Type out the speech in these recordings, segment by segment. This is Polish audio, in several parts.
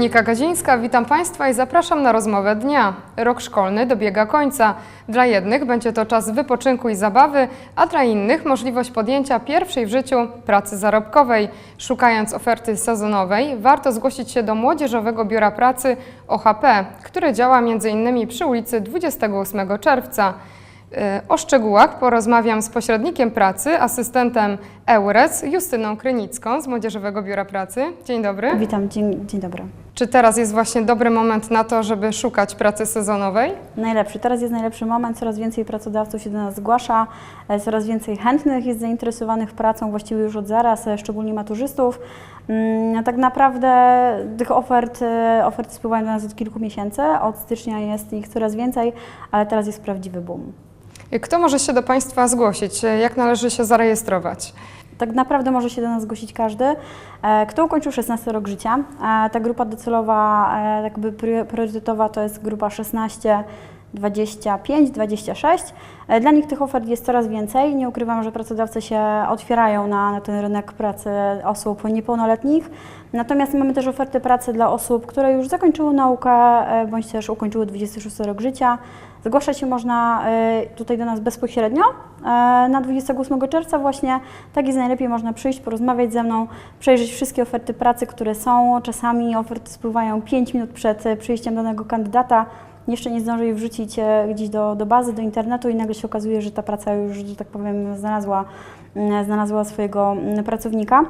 Monika witam Państwa i zapraszam na rozmowę dnia. Rok szkolny dobiega końca. Dla jednych będzie to czas wypoczynku i zabawy, a dla innych możliwość podjęcia pierwszej w życiu pracy zarobkowej. Szukając oferty sezonowej, warto zgłosić się do Młodzieżowego Biura Pracy OHP, które działa m.in. przy ulicy 28 czerwca. Y, O szczegółach porozmawiam z pośrednikiem pracy, asystentem EURES, Justyną Krynicką z Młodzieżowego Biura Pracy. Dzień dobry. Witam, dzień, dzień dobry. Czy teraz jest właśnie dobry moment na to, żeby szukać pracy sezonowej? Najlepszy. Teraz jest najlepszy moment, coraz więcej pracodawców się do nas zgłasza, e, coraz więcej chętnych jest zainteresowanych pracą, właściwie już od zaraz, e, szczególnie maturzystów. Mm, Tak naprawdę tych ofert, e, oferty spływają do nas od kilku miesięcy, od stycznia jest ich coraz więcej, ale teraz jest prawdziwy boom. Kto może się do Państwa zgłosić? Jak należy się zarejestrować? Tak naprawdę może się do nas zgłosić każdy, e, kto ukończył 16 rok życia. E, Ta grupa docelowa, e, jakby prior- priorytetowa to jest grupa 16, 25, 26. E, Dla nich tych ofert jest coraz więcej. Nie ukrywam, że pracodawcy się otwierają na, na ten rynek pracy osób niepełnoletnich. Natomiast mamy też oferty pracy dla osób, które już zakończyły naukę e, bądź też ukończyły 26 rok życia. Zgłaszać się można e, tutaj do nas bezpośrednio na 28 czerwca właśnie. Tak jest najlepiej, można przyjść, porozmawiać ze mną, przejrzeć wszystkie oferty pracy, które są. Czasami oferty spływają 5 minut przed przyjściem danego kandydata. Jeszcze nie zdąży jej wrzucić e, gdzieś do, do bazy, do internetu i nagle się okazuje, że ta praca już, że tak powiem, znalazła, mm, znalazła swojego mm, pracownika.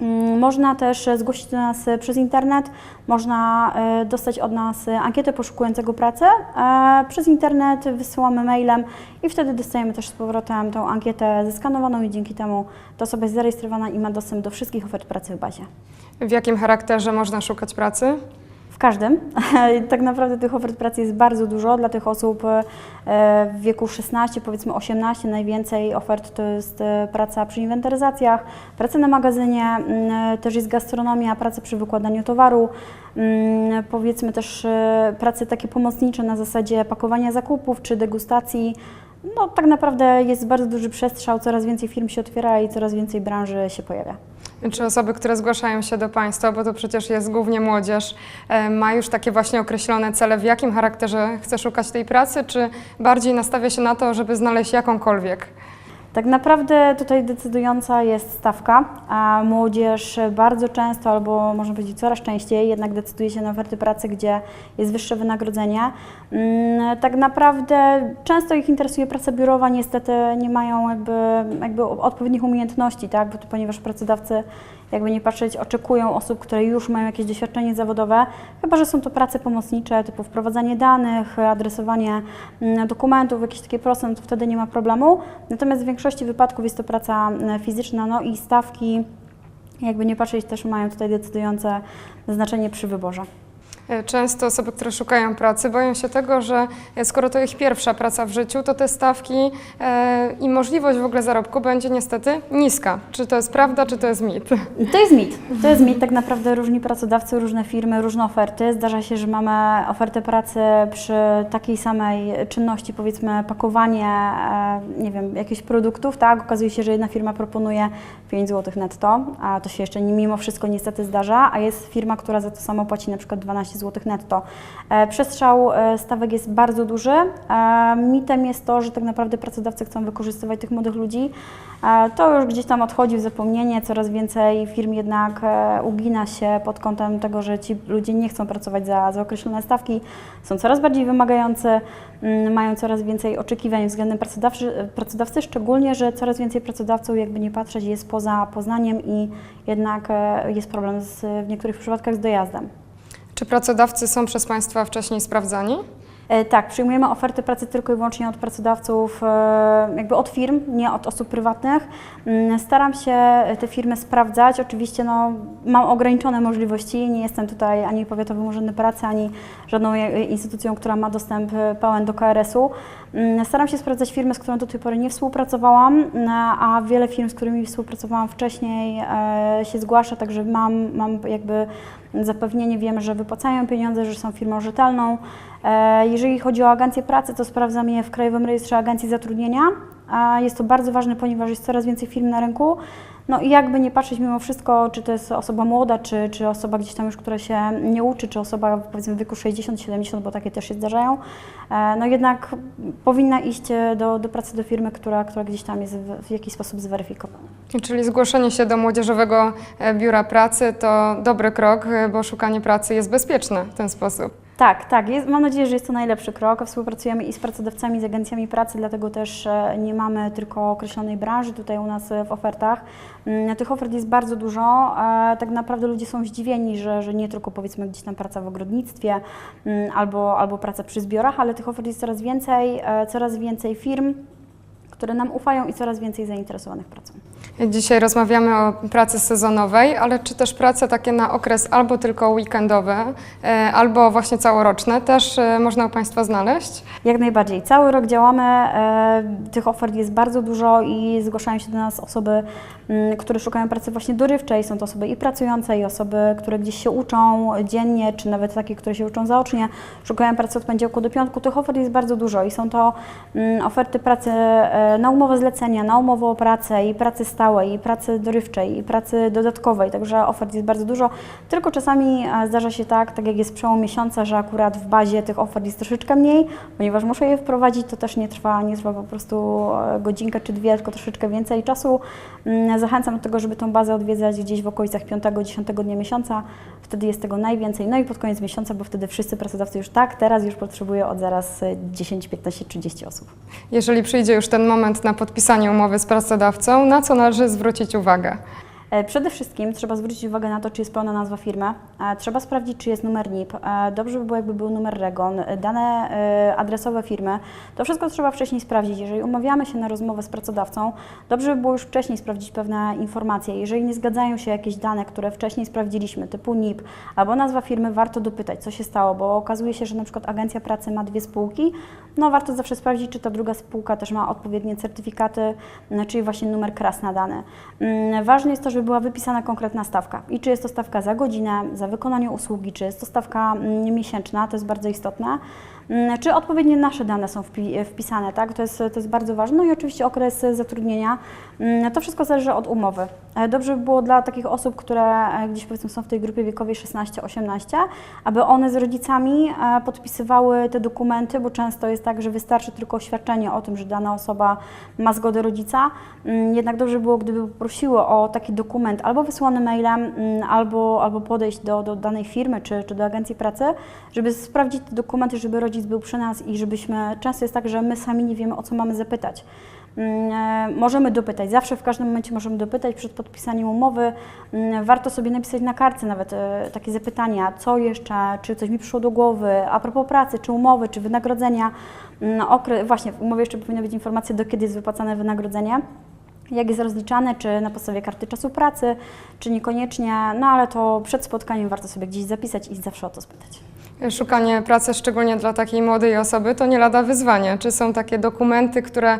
Mm, Można też e, zgłosić do nas e, przez internet, można dostać od nas ankietę poszukującego pracy. Przez internet wysyłamy mailem i wtedy dostajemy też z powrotem tą ankietę zeskanowaną i dzięki temu ta osoba jest zarejestrowana i ma dostęp do wszystkich ofert pracy w bazie. W jakim charakterze można szukać pracy? W każdym. tak naprawdę tych ofert pracy jest bardzo dużo dla tych osób e, w wieku 16, powiedzmy 18. Najwięcej ofert to jest e, praca przy inwentaryzacjach, praca na magazynie, mm, też jest gastronomia, praca przy wykładaniu towaru, mm, powiedzmy też e, prace takie pomocnicze na zasadzie pakowania zakupów czy degustacji. No tak naprawdę jest bardzo duży przestrzał, coraz więcej firm się otwiera i coraz więcej branży się pojawia. Czy osoby, które zgłaszają się do Państwa, bo to przecież jest głównie młodzież, e, ma już takie właśnie określone cele, w jakim charakterze chce szukać tej pracy, czy bardziej nastawia się na to, żeby znaleźć jakąkolwiek? Tak naprawdę tutaj decydująca jest stawka, a młodzież bardzo często, albo można powiedzieć coraz częściej, jednak decyduje się na oferty pracy, gdzie jest wyższe wynagrodzenie. Mm, Tak naprawdę często ich interesuje praca biurowa, niestety nie mają jakby, jakby odpowiednich umiejętności, tak? Bo ponieważ pracodawcy, jakby nie patrzeć, oczekują osób, które już mają jakieś doświadczenie zawodowe, chyba że są to prace pomocnicze, typu wprowadzanie danych, adresowanie mm, dokumentów, jakieś takie proste, no to wtedy nie ma problemu. Natomiast w większości wypadków jest to praca mm, fizyczna, no i stawki, jakby nie patrzeć, też mają tutaj decydujące znaczenie przy wyborze. E, Często osoby, które szukają pracy, boją się tego, że e, skoro to ich pierwsza praca w życiu, to te stawki e, i możliwość w ogóle zarobku będzie niestety niska. Czy to jest prawda, czy to jest mit? To jest mit. To jest mit. Tak naprawdę różni pracodawcy, różne firmy, różne oferty. Zdarza się, że mamy ofertę pracy przy takiej samej czynności, powiedzmy pakowanie, nie wiem, jakichś produktów, tak? Okazuje się, że jedna firma proponuje 5 zł netto, a to się jeszcze mimo wszystko niestety zdarza, a jest firma, która za to samo płaci na przykład 12 zł netto. E, Przestrzał e, stawek jest bardzo duży. E, Mitem jest to, że tak naprawdę pracodawcy chcą wykorzystywać tych młodych ludzi. To już gdzieś tam odchodzi w zapomnienie, coraz więcej firm jednak ugina się pod kątem tego, że ci ludzie nie chcą pracować za, za określone stawki, są coraz bardziej wymagający, mm, mają coraz więcej oczekiwań względem pracodawcy, pracodawcy, szczególnie, że coraz więcej pracodawców, jakby nie patrzeć, jest poza Poznaniem i jednak jest problem z, w niektórych przypadkach z dojazdem. Czy pracodawcy są przez Państwa wcześniej sprawdzani? E, Tak, przyjmujemy oferty pracy tylko i wyłącznie od pracodawców, e, jakby od firm, nie od osób prywatnych. Mm, Staram się te firmy sprawdzać. Oczywiście no, mam ograniczone możliwości. Nie jestem tutaj ani Powiatowym Urzędem Pracy, ani żadną e, instytucją, która ma dostęp e, pełen do KRS-u. Mm, Staram się sprawdzać firmy, z którymi do tej pory nie współpracowałam, mm, a wiele firm, z którymi współpracowałam wcześniej e, się zgłasza, także mam, mam jakby zapewnienie, wiem, że wypłacają pieniądze, że są firmą rzetelną. E, Jeżeli chodzi o agencję pracy, to sprawdzam je w Krajowym Rejestrze Agencji Zatrudnienia. A Jest to bardzo ważne, ponieważ jest coraz więcej firm na rynku. No i jakby nie patrzeć mimo wszystko, czy to jest osoba młoda, czy, czy osoba gdzieś tam już, która się nie uczy, czy osoba powiedzmy w wieku 60-70, bo takie też się zdarzają, e, no jednak powinna iść do, do pracy do firmy, która, która gdzieś tam jest w, w jakiś sposób zweryfikowana. Czyli zgłoszenie się do Młodzieżowego Biura Pracy to dobry krok, bo szukanie pracy jest bezpieczne w ten sposób. Tak, tak. Jest, mam nadzieję, że jest to najlepszy krok. Współpracujemy i z pracodawcami, i z agencjami pracy, dlatego też e, nie mamy tylko określonej branży tutaj u nas e, w ofertach. Mm, Tych ofert jest bardzo dużo. e, Tak naprawdę ludzie są zdziwieni, że, że nie tylko powiedzmy gdzieś tam praca w ogrodnictwie mm, albo, albo praca przy zbiorach, ale tych ofert jest coraz więcej, coraz więcej firm, które nam ufają i coraz więcej zainteresowanych pracą. Dzisiaj rozmawiamy o pracy sezonowej, ale czy też prace takie na okres albo tylko weekendowe, e, albo właśnie całoroczne też e, można u Państwa znaleźć? Jak najbardziej. Cały rok działamy, e, tych ofert jest bardzo dużo i zgłaszają się do nas osoby, m, które szukają pracy właśnie dorywczej. Są to osoby i pracujące, i osoby, które gdzieś się uczą dziennie, czy nawet takie, które się uczą zaocznie, szukają pracy od poniedziałku do piątku. Tych ofert jest bardzo dużo i są to m, oferty pracy na umowę zlecenia, na umowę o pracę i pracy stałej, i pracy dorywczej, i pracy dodatkowej, także ofert jest bardzo dużo. Tylko czasami e, zdarza się tak, tak jak jest przełom miesiąca, że akurat w bazie tych ofert jest troszeczkę mniej, ponieważ muszę je wprowadzić, to też nie trwa, nie trwa po prostu e, godzinkę czy dwie, tylko troszeczkę więcej czasu. Mm, Zachęcam do tego, żeby tą bazę odwiedzać gdzieś w okolicach 5-10 dnia miesiąca, wtedy jest tego najwięcej. No i pod koniec miesiąca, bo wtedy wszyscy pracodawcy już tak, teraz już potrzebują od zaraz e, 10, 15, 30 osób. Jeżeli przyjdzie już ten moment na podpisanie umowy z pracodawcą, na co należy zwrócić uwagę? E, Przede wszystkim trzeba zwrócić uwagę na to, czy jest pełna nazwa firmy. E, Trzeba sprawdzić, czy jest numer NIP. E, Dobrze by było, jakby był numer REGON, dane adresowe firmy. To wszystko trzeba wcześniej sprawdzić. Jeżeli umawiamy się na rozmowę z pracodawcą, dobrze by było już wcześniej sprawdzić pewne informacje. Jeżeli nie zgadzają się jakieś dane, które wcześniej sprawdziliśmy, typu NIP albo nazwa firmy, warto dopytać, co się stało, bo okazuje się, że na przykład agencja pracy ma dwie spółki. No warto zawsze sprawdzić, czy ta druga spółka też ma odpowiednie certyfikaty, czyli właśnie numer KRAS nadany. Mm, Ważne jest to, żeby była wypisana konkretna stawka. I czy jest to stawka za godzinę, za wykonanie usługi, czy jest to stawka mm, miesięczna, to jest bardzo istotne. Mm, Czy odpowiednie nasze dane są wpi- wpisane, tak? To jest, to jest bardzo ważne. No i oczywiście okres zatrudnienia. Mm, To wszystko zależy od umowy. E, Dobrze by było dla takich osób, które e, gdzieś powiedzmy są w tej grupie wiekowej 16-18, aby one z rodzicami e, podpisywały te dokumenty, bo często jest tak, że wystarczy tylko oświadczenie o tym, że dana osoba ma zgodę rodzica. Mm, Jednak dobrze by było, gdyby poprosiły o taki dokument albo wysłany mailem, mm, albo, albo podejść do, do danej firmy czy, czy do agencji pracy, żeby sprawdzić te dokumenty, żeby rodzic był przy nas i żebyśmy, często jest tak, że my sami nie wiemy, o co mamy zapytać. Mm, e, Możemy dopytać, zawsze w każdym momencie możemy dopytać przed podpisaniem umowy. Mm, Warto sobie napisać na kartce nawet e, takie zapytania, co jeszcze, czy coś mi przyszło do głowy, a propos pracy, czy umowy, czy wynagrodzenia. Mm, Okre, właśnie w umowie jeszcze powinna być informacja, do kiedy jest wypłacane wynagrodzenie jak jest rozliczane, czy na podstawie karty czasu pracy, czy niekoniecznie, no ale to przed spotkaniem warto sobie gdzieś zapisać i zawsze o to spytać. Szukanie pracy, szczególnie dla takiej młodej osoby, to nie lada wyzwanie. Czy są takie dokumenty, które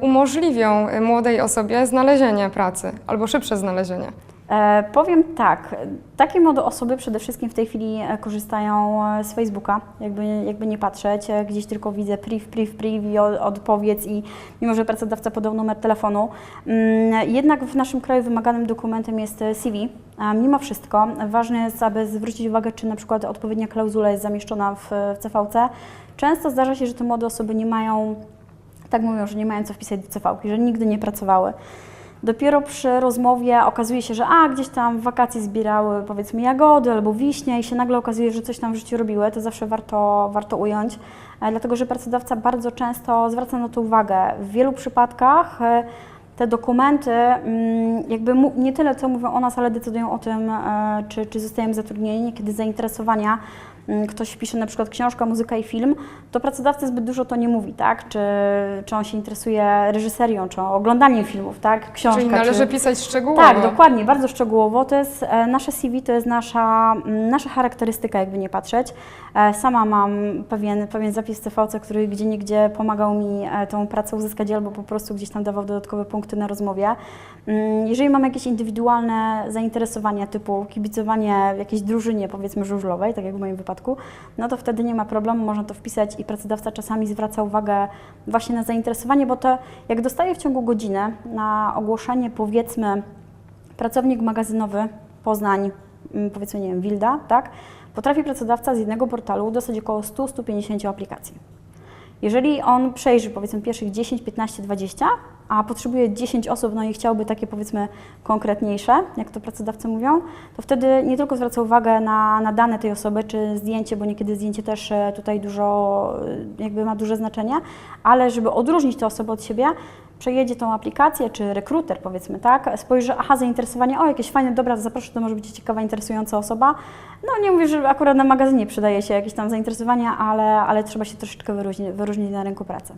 umożliwią e, młodej osobie znalezienie pracy albo szybsze znalezienie? E, powiem tak, takie młode osoby przede wszystkim w tej chwili e, korzystają e, z Facebooka, jakby, jakby nie patrzeć, gdzieś tylko widzę priv, priv, priv i odpowiedz i mimo, że pracodawca podał numer telefonu, mm, jednak w naszym kraju wymaganym dokumentem jest CV. Mimo wszystko ważne jest, aby zwrócić uwagę, czy na przykład odpowiednia klauzula jest zamieszczona w, w CVC. Często zdarza się, że te młode osoby nie mają, tak mówią, że nie mają co wpisać do CV, że nigdy nie pracowały. Dopiero przy rozmowie okazuje się, że a, gdzieś tam w wakacje zbierały powiedzmy jagody albo wiśnie i się nagle okazuje, że coś tam w życiu robiły, to zawsze warto, warto ująć, e, dlatego że pracodawca bardzo często zwraca na to uwagę. W wielu przypadkach e, te dokumenty mm, jakby nie tyle co mówią o nas, ale decydują o tym, e, czy, czy zostajemy zatrudnieni, kiedy zainteresowania ktoś pisze na przykład książka, muzyka i film, to pracodawca zbyt dużo to nie mówi, tak? Czy, czy on się interesuje reżyserią, czy oglądaniem filmów, tak? Książka, Czyli należy czy... pisać szczegółowo. Tak, dokładnie, bardzo szczegółowo. To jest e, nasze CV, to jest nasza, mm, nasza charakterystyka, jakby nie patrzeć. E, Sama mam pewien, pewien zapis w CVC, który gdzie niegdzie pomagał mi e, tą pracę uzyskać albo po prostu gdzieś tam dawał dodatkowe punkty na rozmowie. Mm, Jeżeli mam jakieś indywidualne zainteresowania typu kibicowanie w jakiejś drużynie, powiedzmy żużlowej, tak jak w moim wypadku, no to wtedy nie ma problemu, można to wpisać i pracodawca czasami zwraca uwagę właśnie na zainteresowanie, bo to jak dostaję w ciągu godziny na ogłoszenie powiedzmy pracownik magazynowy Poznań, mm, powiedzmy, nie wiem, Wilda, tak, potrafi pracodawca z jednego portalu dostać około 100-150 aplikacji. Jeżeli on przejrzy powiedzmy pierwszych 10, 15, 20, a potrzebuje 10 osób, no i chciałby takie powiedzmy konkretniejsze, jak to pracodawcy mówią, to wtedy nie tylko zwraca uwagę na, na dane tej osoby, czy zdjęcie, bo niekiedy zdjęcie też e, tutaj dużo, e, jakby ma duże znaczenie, ale żeby odróżnić tę osobę od siebie, przejedzie tą aplikację, czy rekruter powiedzmy, tak, spojrzy, aha, zainteresowanie, o, jakieś fajne, dobra, zaproszę, to może być ciekawa, interesująca osoba. No nie mówię, że akurat na magazynie przydaje się jakieś tam zainteresowanie, ale, ale trzeba się troszeczkę wyróżnić, wyróżnić na rynku pracy.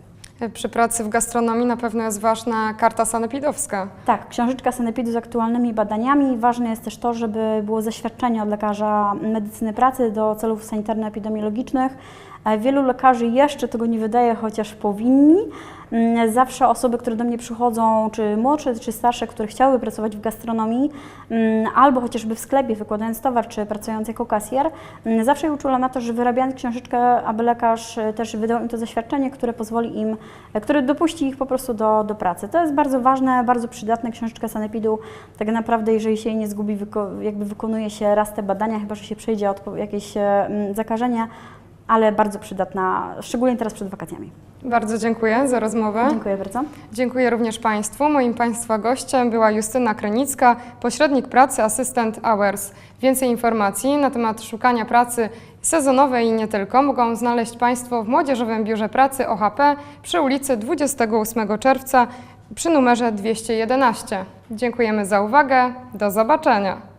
Przy pracy w gastronomii na pewno jest ważna karta sanepidowska. Tak, książeczka sanepidu z aktualnymi badaniami. Ważne jest też to, żeby było zaświadczenie od lekarza medycyny pracy do celów sanitarno-epidemiologicznych. Wielu lekarzy jeszcze tego nie wydaje, chociaż powinni. Mm, Zawsze osoby, które do mnie przychodzą, czy młodsze, czy starsze, które chciałyby pracować w gastronomii, mm, albo chociażby w sklepie wykładając towar, czy pracując jako kasjer, mm, zawsze je uczulam na to, że wyrabiając książeczkę, aby lekarz e, też wydał im to zaświadczenie, które pozwoli im, e, które dopuści ich po prostu do, do pracy. To jest bardzo ważne, bardzo przydatne. Książeczka Sanepidu, tak naprawdę, jeżeli się jej nie zgubi, jakby wykonuje się raz te badania, chyba że się przejdzie od jakieś e, zakażenie, ale bardzo przydatna, szczególnie teraz przed wakacjami. Bardzo dziękuję za rozmowę. Dziękuję bardzo. Dziękuję również Państwu. Moim Państwa gościem była Justyna Krenicka, pośrednik pracy, asystent Hours. Więcej informacji na temat szukania pracy sezonowej i nie tylko mogą znaleźć Państwo w Młodzieżowym Biurze Pracy OHP przy ulicy 28 czerwca przy numerze 211. Dziękujemy za uwagę. Do zobaczenia.